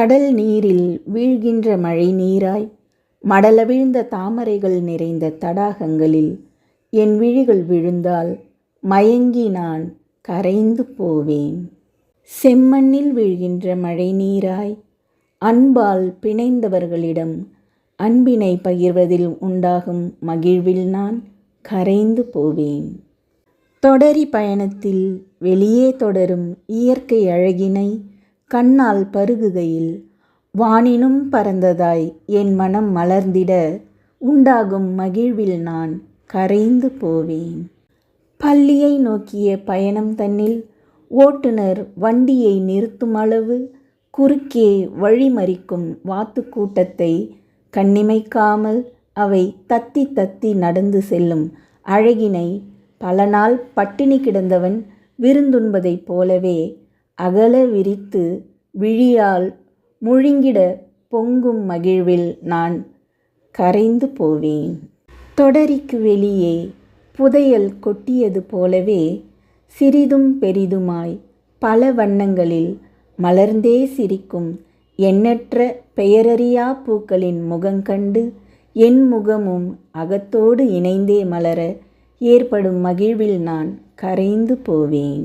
கடல் நீரில் வீழ்கின்ற மழை நீராய் மடலவிழ்ந்த தாமரைகள் நிறைந்த தடாகங்களில் என் விழிகள் விழுந்தால் மயங்கி நான் கரைந்து போவேன். செம்மண்ணில் வீழ்கின்ற மழை நீராய் அன்பால் பிணைந்தவர்களிடம் அன்பினை பகிர்வதில் உண்டாகும் மகிழ்வில் நான் கரைந்து போவேன். தொடரி பயணத்தில் வெளியே தொடரும் இயற்கை அழகினை கண்ணால் பருகுகையில் வானினும் பறந்ததாய் என் மனம் மலர்ந்திட உண்டாகும் மகிழ்வில் நான் கரைந்து போவேன். பள்ளியை நோக்கிய பயணம் தன்னில் ஓட்டுநர் வண்டியை நிறுத்தும் அளவு குறுக்கே வழிமறிக்கும் வாத்து கூட்டத்தை கண்ணிமைக்காமல் அவை தத்தி தத்தி நடந்து செல்லும் அழகினை பல நாள் பட்டினி கிடந்தவன் விருந்துண்பதைப் போலவே அகல விரித்து விழியால் முழுங்கிட பொங்கும் மகிழ்வில் நான் கரைந்து போவேன். தொடரிக்கு வெளியே புதையல் கொட்டியது போலவே சிறிதும் பெரிதுமாய் பல வண்ணங்களில் மலர்ந்தே சிரிக்கும் எண்ணற்ற பெயரறியா பூக்களின் முகங்கண்டு என் முகமும் அகத்தோடு இணைந்தே மலர ஏற்படும் மகிழ்வில் நான் கரைந்து போவேன்.